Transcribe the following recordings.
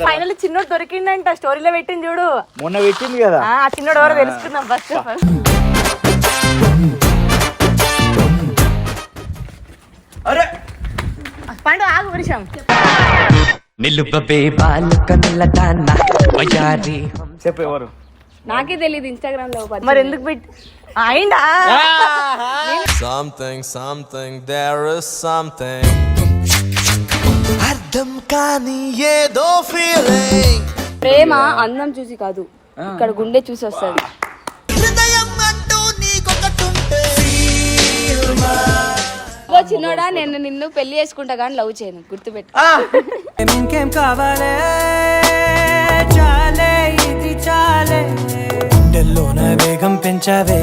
Final చిన్నోడు దొరికిందంట స్టోరీలో పెట్టింది చూడు. మొన్న పెట్టింది కదా? ఆ చిన్నోడు ఎవరో తెలుసుకుందాం ఫస్ట్ ఆఫ్ ఆల్ అరే! పండు ఆగు బాలకనుల దాన్న వయారి చెప్పు ఎవరు? నాకే తెలియదు ఇన్స్టాగ్రామ్లో. మరి ఎందుకు పెట్టి అయిందా? Something, something, there is something. అర్థం కాని ఏదో ఫీలింగ్ ప్రేమ అందం చూసి కాదు ఇక్కడ గుండె చూసి వస్తుంది. హృదయం అంటూ నీకొకటుంటే ఇదిగో చిన్నోడా నేను నిన్ను పెళ్ళి చేసుకుంటా కానీ లవ్ చేయను గుర్తుపెట్టు. ఇంకేం కావాలే? చాలే ఇది చాలే. గుండెల్లోన వేగం పెంచావే.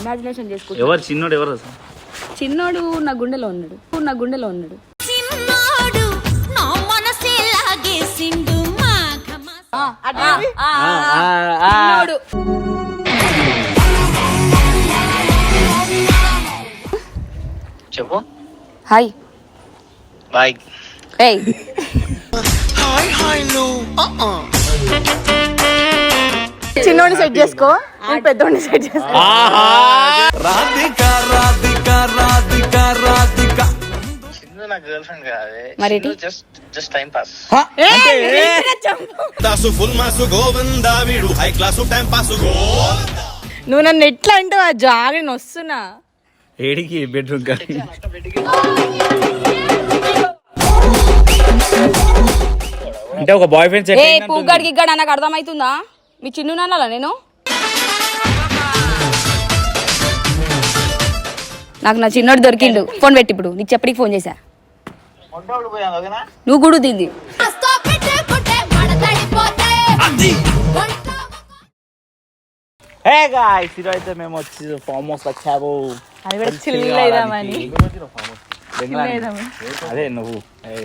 ఇమాజినేషన్ చేసుకుంటా. ఎవరు? చిన్నోడు ఎవరు? అసలు చిన్నోడు నా గుండెలో ఉన్నాడు. నా గుండెలో ఉన్నాడు. చెప్పు. హాయ్. బాయ్. ఏయ్. హాయ్ హాయ్ చిన్నోడిని సెట్ చేసుకో. నేను పెద్దోడిని సెట్ చేసుకో. రాధిక రాధిక రాధిక రాధిక. నా గర్ల్ ఫ్రెండ్ కాదే మరేంటి? Just just time pass Dasu full mass Govinda వీడు high class time pass Govinda నువ్వు నన్ను ఎట్లా అంటే ఆ జాగ్రత్త నేను వస్తున్నా ఏడికి బెడ్రూమ్ కానీ అంటే ఒక బాయ్ ఫ్రెండ్ ఏ పూగడికి ఇగ్గడ నాకు అర్థమవుతుందా? మీ చిన్ను నాన్నలా నేను? నాకు నా చిన్నోడు దొరికిండు. ఫోన్ పెట్టి ఇప్పుడు. నీకు చెప్పడికి ఫోన్ చేశా. నువ్వు కూడా మడతడిపోతే హే గాయ్స్ ఈరోజు అయితే మేము వచ్చి ఫామ్ హౌస్ వచ్చాము అది కూడా చిల్ అయిదామని బెంగళూరు. అదే నువ్వు. అది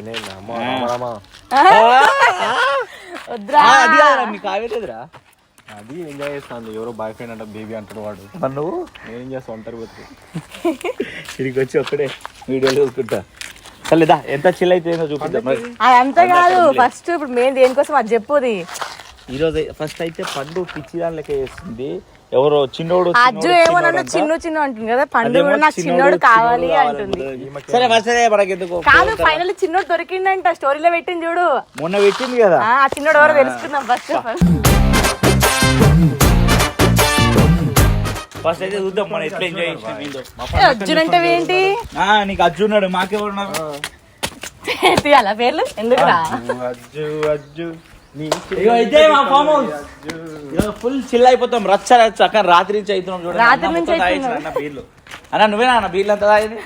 మీకు ఎంజాయ్ చేస్తాను ఎవరో బాయ్ ఫ్రెండ్ అంటే బేబీ అంటాడు వాడు. మరి నువ్వు? నేనేం చేస్తా ఒంటరి బతుకు తిరిగి వచ్చి ఒక్కడే. వీడియోలు చూసుకుంటా. సర్లేదా ఎంత చిల్ అయితే ఏందో చూపిద్దాం అదంతా కాదు ఫస్ట్ ఇప్పుడు మెయిన్ దేనికోసం అది చెప్పుది? ఈరోజు ఫస్ట్ అయితే పండు పిచ్చి దాని లెక్క చేస్తుంది. ఎవరో చిన్నోడు అజ్జు ఏమో నన్ను చిన్ను చిన్ను అంటుంది కదా పండు కూడా నాకు చిన్నోడు, కావాలి అంటుంది. సరే సరే కాదు ఫైనల్ చిన్నోడు దొరికిందంట స్టోరీలో పెట్టింది చూడు. మొన్న పెట్టింది కదా. ఆ ఆ చిన్నోడు ఎవరో తెలుసుకుందాం ఫస్ట్ ఫస్ట్ అయితే చూద్దాం మనం ఎట్లా ఎంజాయ్ చేసినాం అర్జున్ అంటే ఏంటి? ఆ, నీకు అర్జున్నాడు మాకెవరున్నారు? తీయాలా పేర్లు? ఎందుకురా? అజ్జు అజ్జు మా ఫామ్ హౌస్ ఫుల్ చిల్ అయిపోతాం. రచ్చ రచ్చ. కానీ రాత్రి నుంచి అవుతున్నాం చూడండి రాత్రి అన్న నుంచి. అన్న బీర్లు. అన్న నువ్వేనా అన్న బీర్లు అంతా తాగింది?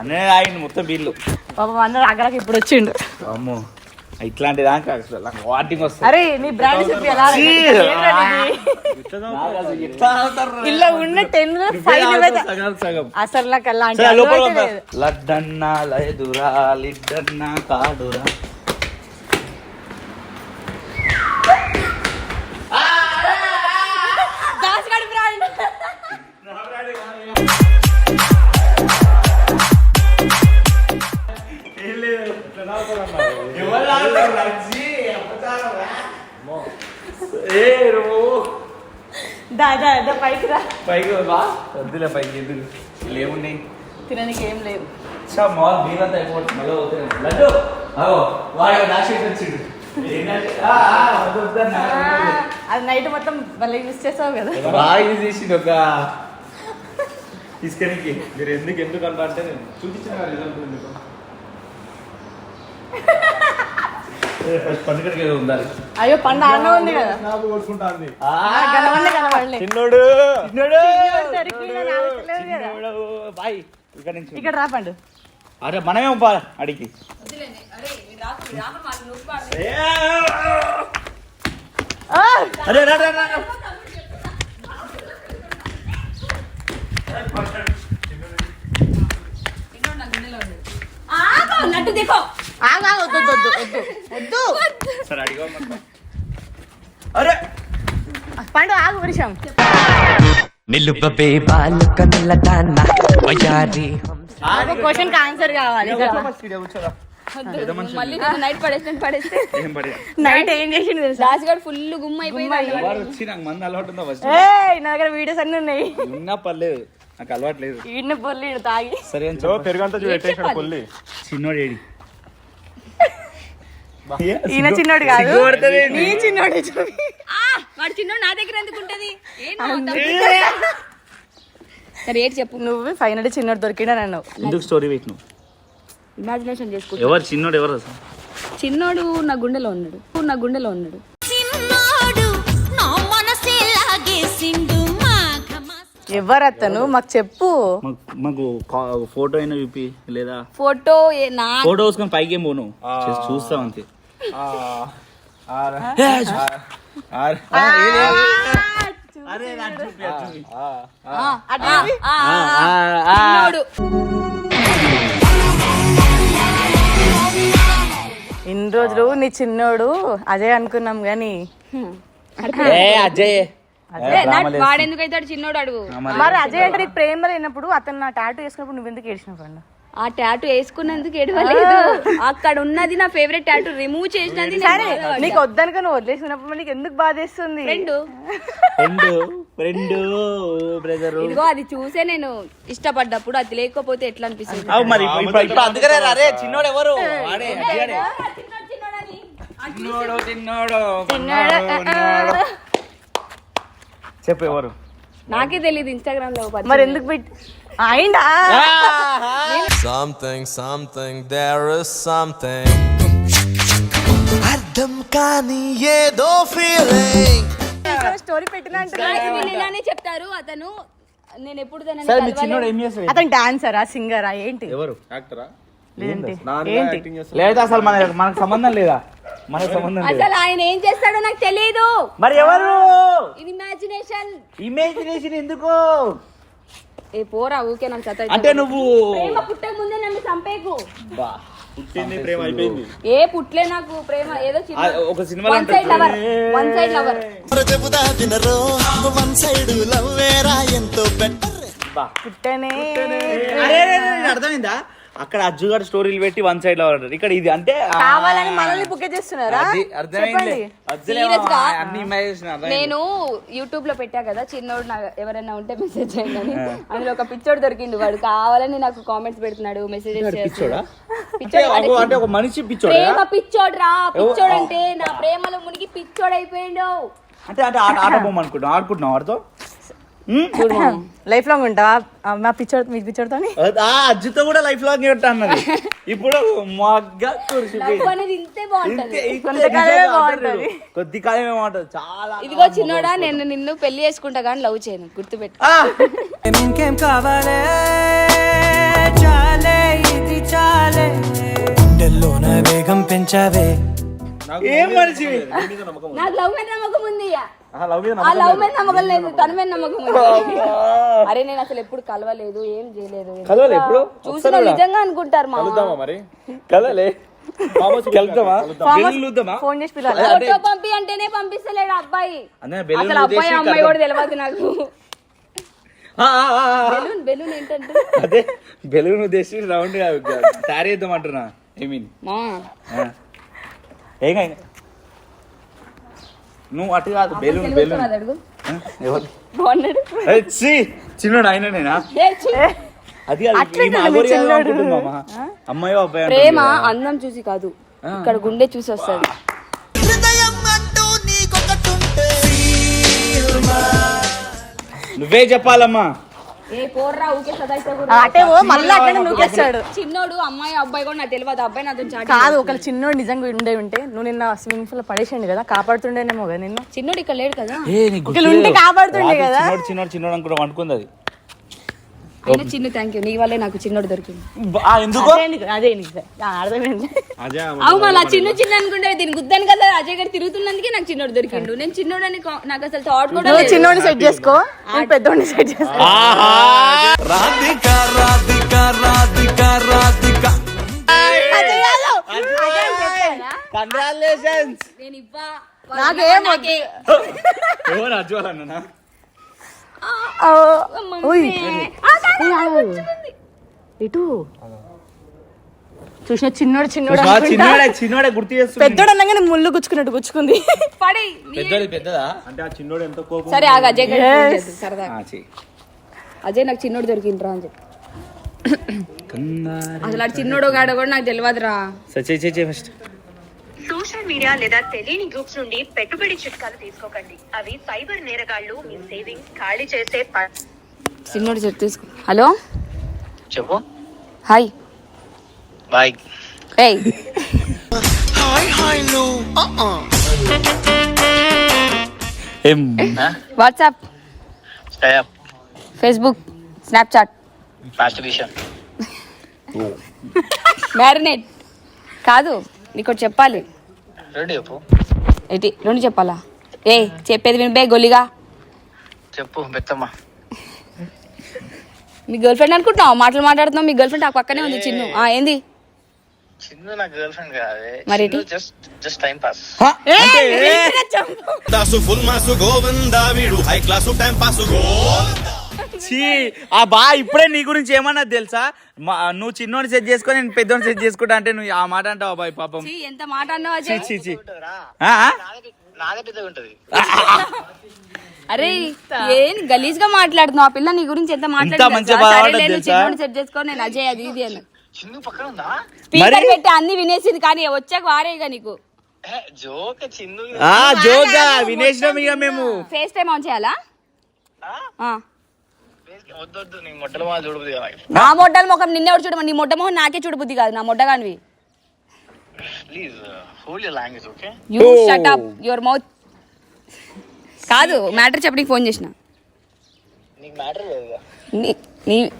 అన్నే తాగింది. మొత్తం బీర్లు. పాపం అందరూ అగ్గరకు ఇప్పుడు వచ్చిండు. అమ్మో. ఇట్లాంటి దాకా అసలు వస్తుంది. అరే నీ బ్రాండ్ చెప్పి ఎలా. ఇలా ఉన్న టెన్ ఫైవ్ సగం సగం. అసలు నాకు. లడ్డన్నా లయదురా లిడ్డన్నా కాడురా దా దా దా పైకి రా. పైకి బా వద్దులే పైకి ఎందుకు? లేవున్నాయి తినడానికి ఏం లేవు. చా మాల్ మీరంతా అయిపోతుంది మళ్ళీ అవుతుంది లడ్డు! అగో వాడు వచ్చిండు. అన్న. అది నైట్ మొత్తం మళ్ళీ యూస్ చేసావు కదా. బాగా చేసిండు ఒక తీసుకెళ్ళి మీరు ఎందుకు ఎందుకు అంట నేను చూపించిన రిజల్ట్ ఎందుకు అయ్యో పండు ఆడనే ఉంది కదా. చిన్నోడు బాయ్. ఇక్కడ నుంచి. ఇక్కడ రా పండు. అరే మనమే పా అడిగి! అరే రా రా రా ఆగు, ఆగు, వద్దు వద్దు వద్దు వద్దు. సరే అడిగా అరే! పండు ఆగు వర్షం నిలుపవే బాలకనుల దాన్న వయారి క్వశ్చన్ ఆన్సర్ కావాలి. మళ్ళీ నైట్ పడేస్తే పడేస్తే. ఏం పడే నైట్ ఏం చేసిండు తెలుసా? దాస్ గారు ఫుల్ గుమ్మ అయిపోయింది వచ్చి నాకు మంది అలవాటు ఉందా ఫస్ట్ ఏయ్ నా దగ్గర వీడియోస్ అన్ని ఉన్నాయి. ఉన్నా పర్లేదు నాకు అలవాటు లేదు. పొల్లి తాగి. సరే. పెరుగంతా చూడు ఎట్టేసాడు కొల్లి చిన్నోడు ఏడి. ఈయన చిన్నోడు కాదు? నీ చిన్నోడే చూపి వాడు చిన్నోడు నా దగ్గర ఎందుకు ఉంటది? ఏంటి చెప్పు. నువ్వు ఫైనల్ చిన్నోడు దొరికినా నన్ను ఎందుకు స్టోరీ పెట్టినావు ఇమాజినేషన్ చేసుకో. ఎవరు చిన్నోడు ఎవరు అసలు? చిన్నోడు నా గుండెలో ఉన్నాడు. నా గుండెలో ఉన్నాడు. చిన్నోడు నా మనసే లాగేసిండు. మాఘమా ఎవరు అతను మాకు చెప్పు. మాకు ఫోటో అయినా చూపి లేదా? ఫోటో ఫోటో పైకి పోను. చూస్తాం అంతే. అరే నాకు చూపి, అది చూపి. ఆ, ఆ, ఆ, చిన్నోడు ఇన్ని రోజులు నీ చిన్నోడు అదే అనుకున్నాం గాని. ఏ అజయ్. అదే, నా- వాడెందుకు అవుతాడు చిన్నోడు అడుగు. మరి అజయ్ అంటే నీకు ప్రేమ లేనప్పుడు అతను నా టాటూ వేసినప్పుడు నువ్వు ఎందుకు ఏడ్చినావు ఆ టాటూ వేసుకున్నందుకు ఎడవలేదు అక్కడ ఉన్నది నా ఫేవరెట్ టాటూ. రిమూవ్ చేసినది సరే నీకు వద్దనుక నువ్వు వదిలేసినప్పుడు నీకు ఎందుకు బాధేస్తుంది? ఫ్రెండ్. Friend friend brother. ఇదిగో అది చూసే నేను ఇష్టపడ్డప్పుడు అది లేకపోతే ఎట్లా అనిపిస్తుంది? అవు మరి ఇప్పుడు- అందుకనే అరే చిన్నోడు ఎవరు? వాడే. చిన్నోడు? చిన్నోడు చిన్నోడు. చెప్పు ఎవరు? నాకే తెలియదు ఇన్స్టాగ్రామ్లో. మరి ఎందుకు పెట్టి అయిందా? Something, something, there is something. అర్థం కాని ఏదో ఫీలింగ్ స్టోరీ పెట్టినా ఇలానే చెప్తారు అతను. నేను ఎప్పుడు తనని సరే మీ. చిన్నోడు ఏం చేస్తాడు అతను డాన్సరా సింగరా ఏంటి? ఎవరు? యాక్టరా? ఏంటి? లేదా అసలు మన మనకు సంబంధం లేదా? మనకు సంబంధం లేదు? అసలు ఆయన ఏం చేస్తాడో నాకు తెలియదు మరి ఎవరు? ఇది ఇమాజినేషన్ ఇమేజినేషన్ ఎందుకు? ఏ పోరా ఊకే నాకు సత అంటే నువ్వు ప్రేమ పుట్టే ముందే నన్ను చంపేకు. బా. పుట్టింది ప్రేమ అయిపోయింది. ఏ పుట్లే నాకు ప్రేమ ఏదో చిన్న ఒక సినిమాలో one side lover. One side lover వినరు వన్ సైడ్ లవ్ వేరా ఎంతో బెటర్ బా. పుట్టనే. అరే, అర్థమైందా? అక్కడ అజ్జుగాడు స్టోరీలు పెట్టి వన్ సైడ్లో ఉంటారు ఇక్కడ ఇది అంటే కావాలని మనల్ని బుక్ చేస్తున్నారా అర్థమైంది? అన్ని. నేను యూట్యూబ్లో పెట్టా కదా చిన్నోడు నాకు ఎవరైనా ఉంటే మెసేజ్ చేయండి అని. అందులో ఒక పిచ్చోడు దొరికిండు వాడు. కావాలని నాకు కామెంట్స్ పెడుతున్నాడు మెసేజెస్ పిచ్చోడా? పిచ్చోడు? అంటే ఒక- అంటే ఒక మనిషి పిచ్చోడా? ప్రేమ పిచ్చోడు రా పిచ్చోడు అంటే నా ప్రేమలో మునిగి పిచ్చోడు అయిపోయిండు అంటే అంటే ఆట ఆట బొమ్మ అనుకుంటున్నావు? ఆడుకుంటున్నావు వాడితో? లైఫ్ లాంగ్ ఉంటావా? ఆ, మా పిచ్చోడు మీ పిచ్చోడుతో ఆ అజ్జుతో కూడా లైఫ్ లాంగ్ ఉంటా అన్నది. ఇప్పుడు మగ్గ. కొద్ది కాలమే బాగుంటది. చాలా ఇదిగో చిన్నోడా నేను నిన్ను పెళ్ళి చేసుకుంటా కానీ లవ్ చేయను. గుర్తుపెట్టు. ఆ! ఇంకేం కావాలే? చాలే ఇది చాలే. గుండెల్లోన వేగం పెంచావే. ఏం మనిషివి నాకు లవ్ మీద నమ్మకం ఉంది ఇయ్య. ఆహా, లవ్ మీద ఆ లవ్ మీద నమ్మకం లేదు తన మీద నమ్మకం ఉంది అరే నేను అసలు ఎప్పుడు కలవలేదు ఏం చేయలేదు కలవలే ఎప్పుడు? చూసిన నిజంగా అనుకుంటారు మా కలుద్దామా మరి? కలలే. ఫోన్ చేసి ఫోటో పంపి అంటేనే పంపిస్తలేడు అబ్బాయి. అదే బెలూన్ అసలు అబ్బాయి ఉద్దేశం అమ్మాయి కూడా తెలియదు నాకు. ఆ, ఆ, ఆ, ఆ. బెలూన్ బెలూన్ ఏంటంటే? అదే బెలూన్ ఉద్దేశి రౌండ్ తయారు చేద్దాం అంటున్నా. I mean. మా. ఏం కాదు. నువ్వు అటు కాదు బెలూన్ బెలూన్. చిన్నోడు ఆయన నేనా. అది? అమ్మాయి అబ్బాయి ప్రేమ. అందం చూసి కాదు. ఇక్కడ గుండె చూసి వస్తుంది. హృదయం అంటూ నీకొకటుంటే నువ్వే చెప్పాలమ్మా. అటే ఓ మళ్ళీ అట్లనే నూకేస్తాడు చిన్నోడు అమ్మాయి అబ్బాయి కూడా నాకు తెలియదు అబ్బాయి నాతో కాదు ఒకళ్ళు చిన్నోడు నిజంగా ఉండే ఉంటే నువ్వు నిన్న స్విమ్మింగ్ పూల్లో పడేసిండు కదా కాపాడుతుండేనేమో కదా నిన్ను. చిన్నోడు ఇక్కడ లేడు కదా. ఉంటే కాపాడుతుండే కదా. చిన్నోడు చిన్నోడు చిన్నోడు అనుకుంటా వండుకుంది అది. అయినా చిన్న థ్యాంక్ యూ నీ వల్లే నాకు చిన్నోడు దొరికింది. ఎందుకు? అదే అర్థమైంది. అవు మళ్ళీ చిన్న చిన్న అనుకుంటే దీని గుద్దాను కదా అజయ్ గారు తిరుగుతున్నందుకే నాకు చిన్నోడు దొరికిండు. నేను చిన్నోడు అని కా- నాకు అసలు థాట్ కూడా. చిన్నోడిని సెట్ చేసుకో. నేను పెద్దోడిని సెట్ చేసుకో. రాధిక రాధిక రాధిక రాధిక. కంగ్రాచులేషన్స్ నేను ఇవ్వా నాకేం వద్దు. ఎవరు అజ్వాలన్నా? ఆ, ఓయ్. ఇటు. చూసిన చిన్నోడు చిన్నోడు. చిన్నోడే చిన్నోడే గుర్తు చేస్తుంది పెద్దోడు అనగానే ముళ్ళు గుచ్చుకున్నట్టు గుచ్చుకుంది. పడి పెద్దది పెద్దదా? అంటే ఆ చిన్నోడు ఎంత కోపం సరే ఆగు అజయ్ సరదా. అజయ్ నాకు చిన్నోడు దొరికిండ్రా అని చెప్పి. అసలు ఆడు చిన్నోడు గాడో కూడా నాకు తెలియదురా సరే ఫస్ట్ సోషల్ మీడియా లేదా తెలియని గ్రూప్స్ నుండి పెట్టుబడి చిట్కాలు తీసుకోకండి. అవి సైబర్ నేరగాళ్ళు మీ సేవింగ్స్ ఖాళీ చేసే చిన్నోడు చెప్పు తీసుకో. హలో? చెప్పు. హాయ్. బాయ్. ఏయ్. హాయ్ హాయ్లో ఏం? WhatsApp. Skype Facebook. Snapchat. Masturbation marinate. కాదు నీకు చెప్పాలి. రెడీ చెప్పు ఏంటి? రెండు చెప్పాలా? ఏ చెప్పేది వినిపే గొల్లిగా. చెప్పు బెత్తమ్మ మీ గర్ల్ ఫ్రెండ్ అనుకుంటున్నావు? మాటలు మాట్లాడుతున్నావు మీ గర్ల్ ఫ్రెండ్ ఆ పక్కనే ఉంది చిన్ను. ఆ ఏంది? చిందు నా గర్ల్ ఫ్రెండ్ కాదే. మరి just just time pass Dasu full mass Govinda వీడు హై క్లాసు టైం పాసు ఛీ, ఆ బా ఇప్పుడే నీ గురించి ఏమన్నా తెలుసా? మా- నువ్వు చిన్నోని సెట్ చేసుకొని నేను పెద్దోని సెట్ చేసుకుంటా అంటే నువ్వు ఆ మాట అంటావు బాయ్ పాపం? చీ, ఎంత మాట అన్నావు చీ, అజయ్ చీ, చీ. ఆ, ఆ? నాదే పెద్దగా ఉంటది అరే ఏం గలీజ్గా మాట్లాడుతున్నావు? ఆ పిల్ల నీ గురించి ఎంత మంచిగా తెలుసా? సెట్ చేసుకో నేను అజయ్ అది ఇది అని చిందు పక్కన ఉందా? స్పీకర్ మరి? పెట్టి అన్ని వినేసింది కానీ వచ్చాక వారేగా నీకు. జోక చిందు ఆ జోగా వినేసినాం ఇక మేము. ఫేస్ టైం ఆన్ చేయాలా? ఆ. నీ మొట్టల మా చూడబుద్ది కదా నా మొడ్డల ముఖం నిన్నే ఎవరు చూడమని నీ మొడ్డ మొహం నాకే చూడబుద్ధి కాదు నా మొడ్డగానివి please hold your language okay you shut up your mouth కాదు మ్యాటర్ చెప్పడానికి ఫోన్ చేసిన.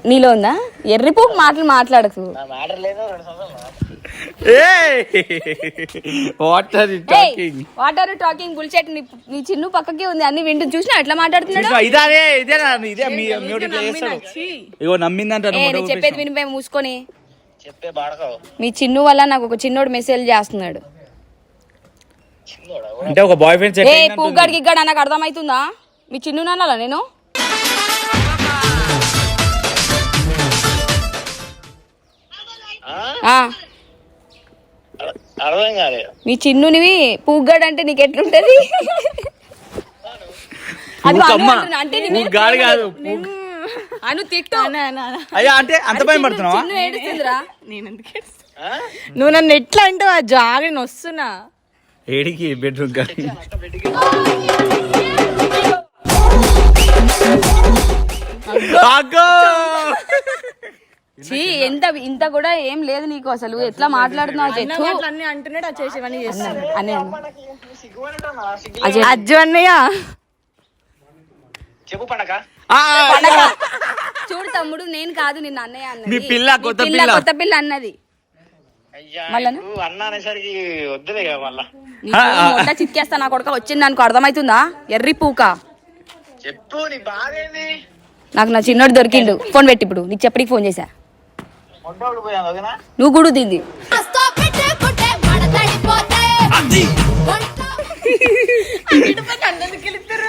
నీలో ఉందా? ఎర్రిపూ మాటలు మాట్లాడకు. నా మ్యాటర్ లేదు what are talking what are talking bullshit నీ నీ చిన్ను పక్కకి ఉంది. అన్ని వింటూ చూసినా ఎట్లా మాట్లాడుతున్నాడు? ఇదే ఇదేనా ఇదే మీ మ్యూట్ ఇట్లా చేస్తాడు. ఇగో నమ్మిందంట చెప్పేది వినిపోయి మూసుకొని. చెప్పే బాడకావు. మీ చిన్ను వల్ల నాకు ఒక చిన్నోడు మెసేజ్ చేస్తున్నాడు. అంటే ఒక బాయ్ ఫ్రెండ్ ఏ పూగాడు గిగ్గాడు నాకు అర్థమవుతుందా? మీ చిన్ను నాన్నలా నేను? ఆ, అర్థం కాలే. మీ చిన్నునివి పూగ్గాడు అంటే నీకు ఎట్లుంటది అది. అంటే నీ మీద పూగ్గాడు ప్రేమ కాదు, లేదు. అను తిట్టు. అయ్యా అంటే అంత భయం పడుతున్నావా? చిన్ను ఏడుస్తుందిరా. నేను ఎందుకు ఏడుస్తా? నువ్వు నన్ను ఎట్లా అంటే ఆ జాగి నేను వస్తున్నా ఏడికి బెడ్రూమ్ కానీ అగ్గో! చీ ఎంత ఇంత కూడా ఏం లేదు నీకు అసలు. ఎట్లా మాట్లాడుతున్నావు చెట్టు అజ్జు అన్నయ్య. చెప్పు పండగ. ఆ, చూడు తమ్ముడు నేను కాదు నిన్న అన్నయ్య అన్నది. మీ పిల్ల కొత్త పిల్ల. కొత్త పిల్ల అన్నది. చిక్కేస్తా నా కొడుక వచ్చింది అనుకో అర్థమవుతుందా ఎర్రి పూక. చెప్పు నీ బాగేంది నాకు నా చిన్నోడు దొరికిండు. ఫోన్ పెట్టి ఇప్పుడు. నీకు చెప్పడానికి ఫోన్ చేశా. నువ్వు కూడా మడతడిపోతే